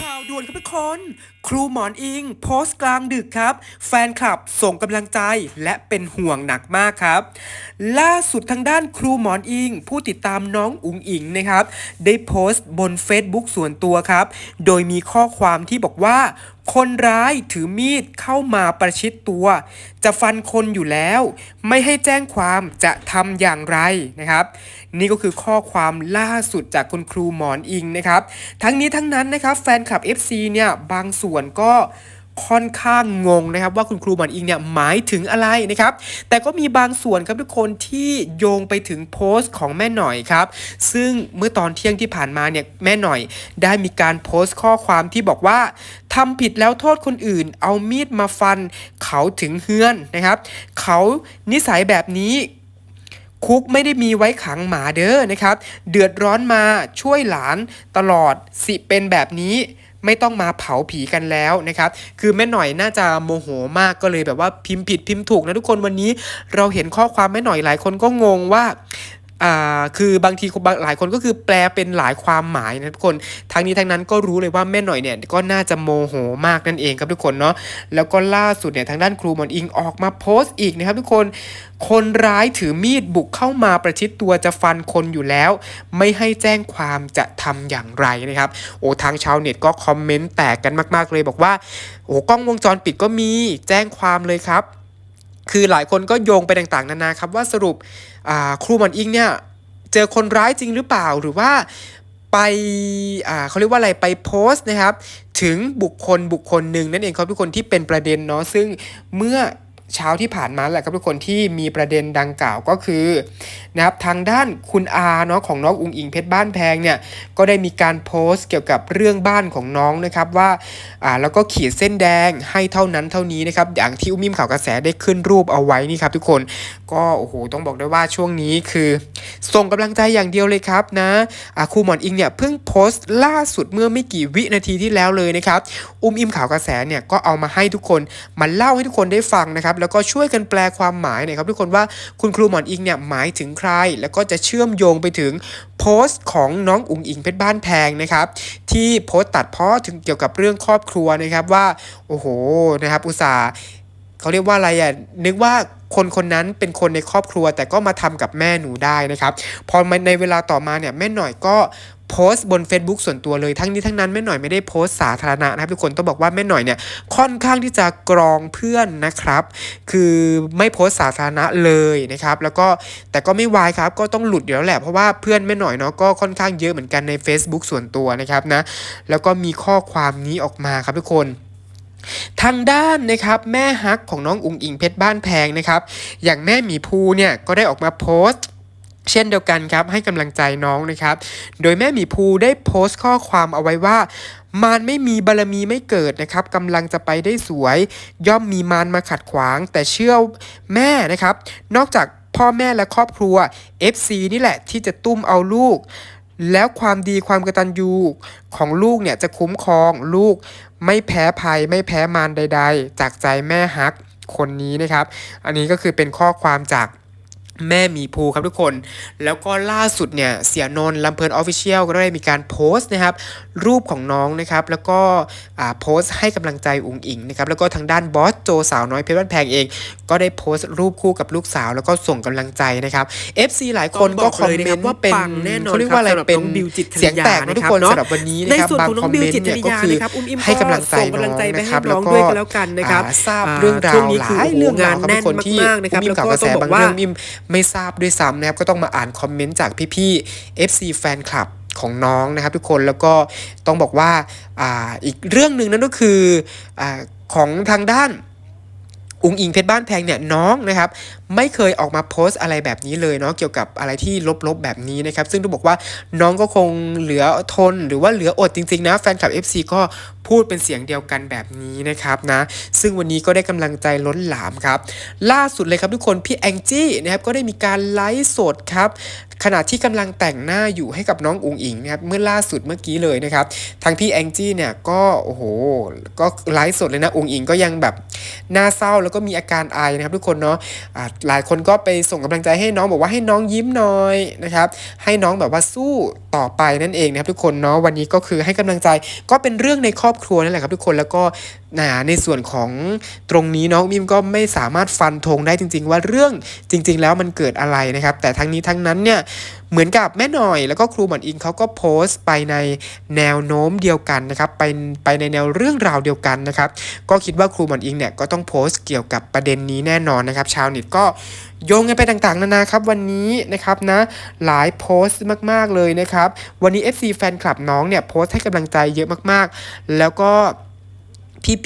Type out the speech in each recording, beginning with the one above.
ข่าวด่วนครับทุกคน ครูหมอนอิง โพสต์กลางดึกครับ แฟนคลับส่งกำลังใจและเป็นห่วงหนักมากครับ ล่าสุดทางด้านครูหมอนอิง ผู้ติดตามน้องอุ๋งอิงนะครับ ได้โพสต์บน Facebook ส่วนตัวครับ โดยมีข้อความที่บอกว่าคนร้ายถือมีดเข้ามาประชิดตัว จะฟันคนอยู่แล้ว ไม่ให้แจ้งความจะทำอย่างไรนะครับ นี่ก็คือข้อความล่าสุดจากคุณครูหมอนอิงนะครับ ทั้งนี้ทั้งนั้นนะครับแฟนคลับ FC เนี่ยบางส่วนก็ค่อนข้างงงนะครับว่าคุณครูหมอนอิงเนี่ยหมายถึงอะไรนะครับ แต่ก็มีบางส่วนครับทุกคนที่โยงไปถึงโพสต์ของแม่หน่อยครับ ซึ่งเมื่อตอนเที่ยงที่ผ่านมาเนี่ยแม่หน่อยได้มีการโพสต์ข้อความที่บอกว่าทำผิดแล้วโทษคนอื่น เอามีดมาฟัน เขาถึงเฮือนนะครับ เขานิสัยแบบนี้คุกไม่ได้มีไว้ขังหมาเด้อนะครับ เดือดร้อนมาช่วยหลานตลอดสิเป็นแบบนี้ ไม่ต้องมาเผาผีกันแล้วนะครับคือแม่หน่อยน่าจะโมโหมากก็เลยแบบว่าพิมพ์ผิดพิมพ์ถูกนะทุกคนวันนี้ เราเห็นข้อความแม่หน่อยหลายคนก็งงว่า อ่าคือบางทีหลายคนก็คือแปลเป็นหลายความหมายนะทุกคนทั้งนี้ทั้งนั้นก็รู้เลยว่าแม่หน่อยเนี่ยก็น่าจะโมโหมากนั่นเองครับทุกคนเนาะแล้วก็ล่าสุดเนี่ยทางด้านครูมอนอิงออกมาโพสต์อีกนะครับทุกคน คนร้ายถือมีดบุกเข้ามาประชิดตัวจะฟันคนอยู่แล้ว ไม่ให้แจ้งความจะทำอย่างไรนะครับโอ้ทางชาวเน็ตก็คอมเมนต์แตกกันมาก ๆเลยบอกว่าโอ้กล้องวงจรปิดก็มีแจ้งความเลยครับ คือหลายคนก็โยงไปต่างๆ นานาครับว่าสรุปครูมอนอิงเนี่ยเจอคนร้ายจริงหรือเปล่าหรือว่าไปเขาเรียกว่าอะไรไปโพสต์นะครับ ถึงบุคคลบุคคลหนึ่งนั่นเองครับทุกคนที่เป็นประเด็นเนาะซึ่งเมื่อ เช้าที่ผ่านมาแหละครับทุกคนที่มีประเด็นดังกล่าวก็คือนะครับทางด้านคุณอาเนาะของน้องอุงอิงเพชรบ้านแพงเนี่ยก็ได้มีการโพสต์เกี่ยวกับเรื่องบ้านของน้องนะครับว่าอ่าแล้วก็ขีดเส้นแดงให้เท่านั้นเท่านี้นะครับอย่างที่อุ้มิมข่าวกระแสได้ขึ้นรูปเอาไว้นี่ครับทุกคนก็โอ้โหต้องบอกได้ว่าช่วงนี้คือส่งกำลังใจอย่างเดียวเลยครับนะอ่าครูหมอนอิงเนี่ยเพิ่งโพสต์ล่าสุดเมื่อไม่กี่วินาทีที่แล้วเลยนะครับอุ้มอิมข่าวกระแสเนี่ยก็เอามาให้ทุกคนมาเล่าให้ทุกคนได้ฟังนะครับแล้วก็ช่วยกันแปลความหมายหน่อยครับทุกคนว่าคุณครูหมอนอิงเนี่ยหมายถึงใคร แล้วก็จะเชื่อมโยงไปถึงโพสต์ของน้องอุ๋งอิงเพชรบ้านแพงนะครับ ที่โพสต์ตัดเพ้อถึงเกี่ยวกับเรื่องครอบครัวนะครับว่าโอ้โหนะครับ อุตส่าห์เขาเรียกว่าอะไรอะนึกว่าคนคนนั้นเป็นคนในครอบครัวแต่ก็มาทำกับแม่หนูได้นะครับ พอในเวลาต่อมาเนี่ยแม่หน่อยก็ โพสต์บน Facebook ส่วนตัวเลยทั้งนี้ทั้งนั้นแม่หน่อยไม่ได้โพสต์สาธารณะนะครับทุกคนต้องบอกว่าแม่หน่อยเนี่ยค่อนข้างที่จะกรองเพื่อนนะครับ คือไม่โพสต์สาธารณะเลยนะครับแล้วก็แต่ก็ไม่วายครับก็ต้องหลุดอยู่แล้วแหละเพราะว่าเพื่อนแม่หน่อยเนาะก็ค่อนข้างเยอะเหมือนกันใน Facebook ส่วนตัวนะครับนะแล้วก็มีข้อความนี้ออกมาครับทุกคนทางด้านนะครับแม่ฮักของน้องอุงอิงเพชรบ้านแพงนะครับ อย่างแม่หมีภูเนี่ยก็ได้ออกมาโพสต์ เช่นเดียวกันครับให้กำลังใจน้องนะครับ โดยแม่หมีภูได้โพสต์ข้อความเอาไว้ว่ามารไม่มีบารมีไม่เกิดนะครับกำลังจะไปได้สวย ย่อมมีมารมาขัดขวาง แต่เชื่อแม่นะครับ นอกจากพ่อแม่และครอบครัว FC นี่แหละที่จะตุ้มเอาลูก แล้วความดีความกระตัญญูของลูกเนี่ยจะคุ้มครองลูก ไม่แพ้ภัยไม่แพ้มารใด ๆ จากใจแม่ฮักคนนี้นะครับ อันนี้ก็คือเป็นข้อความจาก แม่หมีภูครับทุกคน แล้วก็ล่าสุดเนี่ย เสียนนท์ลำเพลินออฟฟิเชียลก็ได้มีการโพสต์นะครับ รูปของน้องนะครับ แล้วก็อ่าโพสต์ให้กำลังใจอุ๋งอิงนะครับ แล้วก็ทางด้านบอสโจสาวน้อยเพชรบ้านแพงเอง ก็ได้โพสต์รูปคู่กับลูกสาว แล้วก็ส่งกำลังใจนะครับ FC หลายคนก็คอมเมนต์ว่าเป็นปังแน่นอนเขาเรียกว่าอะไรครับสำหรับเป็นน้องบิวจิตรเสียงแตกนะทุกคนนะครับสำหรับวันนี้ในนะครับส่วนบางของน้คอองมบิวเมนจิต์ตเนี่ยริก็ยาคือนะครับอุ้มอิมให้กำลังใจส่งน้กำลัองงใจไปนะคให้รับน้แล้วองก็ด้วยกันแล้วกันนะครับอ่าทราบอ่าเรื่องราวช่วงนี้หคือลายเรื่องราวครับงานแน่ทุกคนที่มากๆนะครับอุ้มอิมข่าวกระแสแล้วก็บางต้องบอกว่าเรื่องอิมไม่ทราบด้วยซ้ำนะครับ ก็ต้องมาอ่านคอมเมนต์จากพี่ๆ FC แฟนคลับของน้องนะครับทุกคนแล้วก็ต้องบอกว่าอ่าอีกเรื่องหนึ่งนั่นก็คืออาของทางด้านอุงอิงเพชรบ้านแพงเนี่ยน้องนะครับไม่เคยออกมาโพสต์อะไรแบบนี้เลยเนาะเกี่ยวกับอะไรที่ลบๆแบบนี้นะครับซึ่งต้องบอกว่าน้องก็คงเหลือทนหรือว่าเหลืออดจริงๆนะแฟนคลับ FC ก็ พูดเป็นเสียงเดียวกันแบบนี้นะครับนะ ซึ่งวันนี้ก็ได้กำลังใจล้นหลามครับ ล่าสุดเลยครับทุกคนพี่แองจี้นะครับก็ได้มีการไลฟ์สดครับขณะที่กำลังแต่งหน้าอยู่ให้กับน้องอุงอิงนะครับเมื่อล่าสุดเมื่อกี้เลยนะครับทางพี่แองจี้เนี่ยก็โอ้โหก็ไลฟ์สดเลยนะอุงอิงก็ยังแบบหน้าเศร้าแล้วก็มีอาการไอนะครับทุกคนเนาะหลายคนก็ไปส่งกำลังใจให้น้องบอกว่าให้น้องยิ้มหน่อยนะครับให้น้องแบบว่าสู้ต่อไปนั่นเองนะครับทุกคนเนาะวันนี้ก็คือให้กำลังใจก็เป็นเรื่องในครอบครัวนั่นแหละครับทุกคนแล้วก็นะในส่วนของตรงนี้น้องมิมก็ไม่สามารถฟันธงได้จริง ๆ ว่าเรื่องจริง ๆ แล้วมันเกิดอะไรนะครับ แต่ทั้งนี้ทั้งนั้นเนี่ยเหมือนกับแม่หน่อยแล้วก็ครูหมอนอิงเขาก็โพสต์ไปในแนวโน้มเดียวกันนะครับไปไปในแนวเรื่องราวเดียวกันนะครับ ก็คิดว่าครูหมอนอิงเนี่ยก็ต้องโพสต์เกี่ยวกับประเด็นนี้แน่นอนนะครับ ชาวเน็ตก็ โยงกันไปต่างๆ นานาครับวันนี้นะครับนะหลายโพสต์มากๆเลยนะครับ วันนี้ FC แฟนคลับน้องเนี่ยโพสต์ให้กำลังใจเยอะมากๆ แล้วก็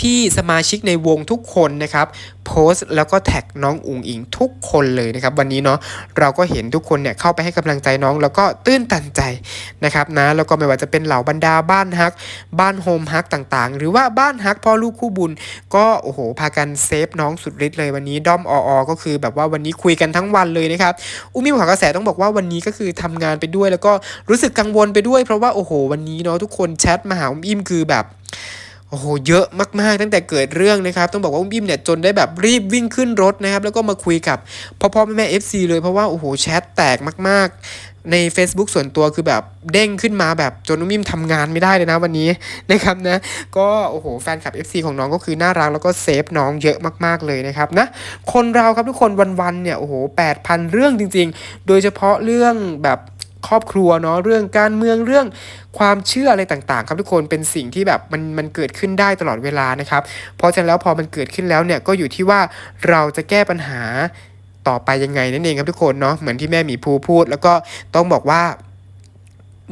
พี่ๆสมาชิกในวงทุกคนนะครับโพสต์แล้วก็แท็กน้องอุ๋งอิงทุกคนเลยนะครับวันนี้เนาะเราก็เห็นทุกคนเนี่ยเข้าไปให้กำลังใจน้อง แล้วก็ตื้นตันใจนะครับนะแล้วก็ไม่ว่าจะเป็นเหล่าบรรดาบ้านฮัก บ้านโฮมฮักต่างๆ หรือว่าบ้านฮักพ่อลูกคู่บุญ ก็โอ้โหพากันเซฟน้องสุดฤทธิ์เลยวันนี้ด้อมออก็คือแบบว่าวันนี้คุยกันทั้งวันเลยนะครับอุ้มมิมข่าวกระแสต้องบอกว่าวันนี้ก็คือทำงานไปด้วย แล้วก็รู้สึกกังวลไปด้วย เพราะว่าโอ้โห วันนี้เนาะทุกคนแชทมาหาอุ้มอิมคือแบบ โอ้โหเยอะมากๆ ตั้งแต่เกิดเรื่องนะครับ ต้องบอกว่าอุ้มอิ่มเนี่ยจนได้แบบรีบวิ่งขึ้นรถนะครับ แล้วก็มาคุยกับพ่อพ่อแม่แม่เอฟซีเลยเพราะว่าโอ้โหแชทแตกมาก ๆ ใน Facebook ส่วนตัวคือแบบเด้งขึ้นมาแบบจนอุ้มอิ่มทำงานไม่ได้เลยนะวันนี้นะครับนะก็โอ้โหแฟนคลับ FC ของน้องก็คือน่ารักแล้วก็เซฟน้องเยอะมากๆเลยนะครับนะคนเราครับทุกคนวันๆเนี่ยโอ้โห8,000 เรื่องจริง ๆ โดยเฉพาะเรื่องแบบ รอบครัวเนาะเรื่องการเมืองเรื่องความเชื่ออะไรต่างๆ ครับทุกคนเป็นสิ่งที่แบบมันมันเกิดขึ้นได้ตลอดเวลานะครับเพราะฉะนั้นแล้วพอมันเกิดขึ้นแล้วเนี่ยก็อยู่ที่ว่าเราจะแก้ปัญหาต่อไปยังไงนั่นเองครับทุกคนเนาะเหมือนที่แม่หมีภูพูด แล้วก็ต้องบอกว่า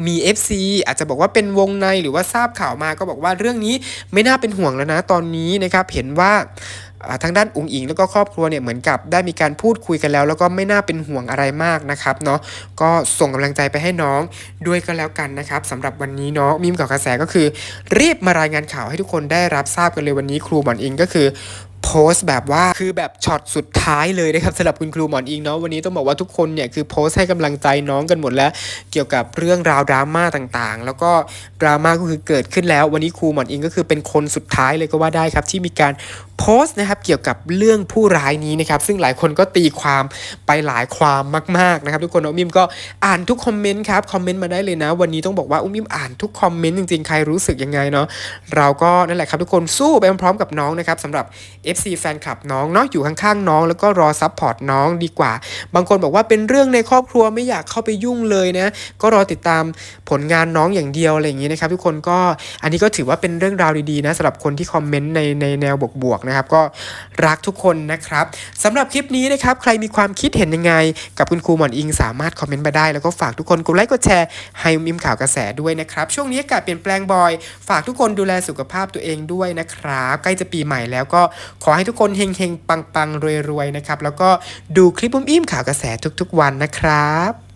มี FC อาจจะบอกว่าเป็นวงในหรือว่าทราบข่าวมาก็บอกว่าเรื่องนี้ไม่น่าเป็นห่วงแล้วนะตอนนี้นะครับเห็นว่าอ่า ทางด้านอุ๋งอิงแล้วก็ครอบครัวเนี่ยเหมือนกับได้มีการพูดคุยกันแล้ว แล้วก็ไม่น่าเป็นห่วงอะไรมากนะครับเนาะก็ส่งกำลังใจไปให้น้องด้วยก็แล้วกันนะครับสำหรับวันนี้เนาะมีมกับกระแสก็คือ รีบมารายงานข่าวให้ทุกคนได้รับทราบกันเลยวันนี้ครูหมอนอิงก็คือโพสต์แบบว่าคือแบบช็อตสุดท้ายเลยนะครับสำหรับคุณครูหมอนอิงเนาะวันนี้ต้องบอกว่าทุกคนเนี่ยคือโพสต์ให้กำลังใจน้องกันหมดแล้ว เกี่ยวกับเรื่องราวดราม่าต่างๆ แล้วก็ดราม่าก็คือเกิดขึ้นแล้ว วันนี้ครูหมอนอิงก็คือเป็นคนสุดท้ายเลยก็ว่าได้ครับที่มีการ โพสต์นะครับเกี่ยวกับเรื่องผู้ร้ายนี้นะครับซึ่งหลายคนก็ตีความไปหลายความมากๆนะครับทุกคนน้องมิมก็อ่านทุกคอมเมนต์ครับคอมเมนต์มาได้เลยนะ วันนี้ต้องบอกว่าอุ้มมิมอ่านทุกคอมเมนต์จริงๆใครรู้สึกยังไงเนาะเราก็นั่นแหละครับทุกคนสู้ไปพร้อมๆกับน้องนะครับสำหรับ FC แฟนคลับน้องเนาะอยู่ข้างๆน้อง แล้วก็รอซัพพอร์ตน้องดีกว่า บางคนบอกว่าเป็นเรื่องในครอบครัวไม่อยากเข้าไปยุ่งเลยนะก็รอติดตามผลงานน้องอย่างเดียวอะไรอย่างนี้นะครับทุกคนก็อันนี้ก็ถือว่าเป็นเรื่องราวดีๆนะสำหรับคนที่คอมเมนต์ในในแนวบวกๆนะครับ ก็รักทุกคนนะครับสำหรับคลิปนี้นะครับ ใครมีความคิดเห็นยังไง กับคุณครูหมอนอิงสามารถคอมเมนต์มาได้ แล้วก็ฝากทุกคนกดไลค์กดแชร์ให้มิมข่าวกระแสด้วยนะครับ ช่วงนี้อากาศเปลี่ยนแปลงบ่อย ฝากทุกคนดูแลสุขภาพตัวเองด้วยนะครับใกล้จะปีใหม่แล้วก็ขอให้ทุกคนเฮงๆปังๆรวยๆนะครับแล้วก็ดูคลิปอุ้มอิ่มข่าวกระแสทุกๆ วันนะครับ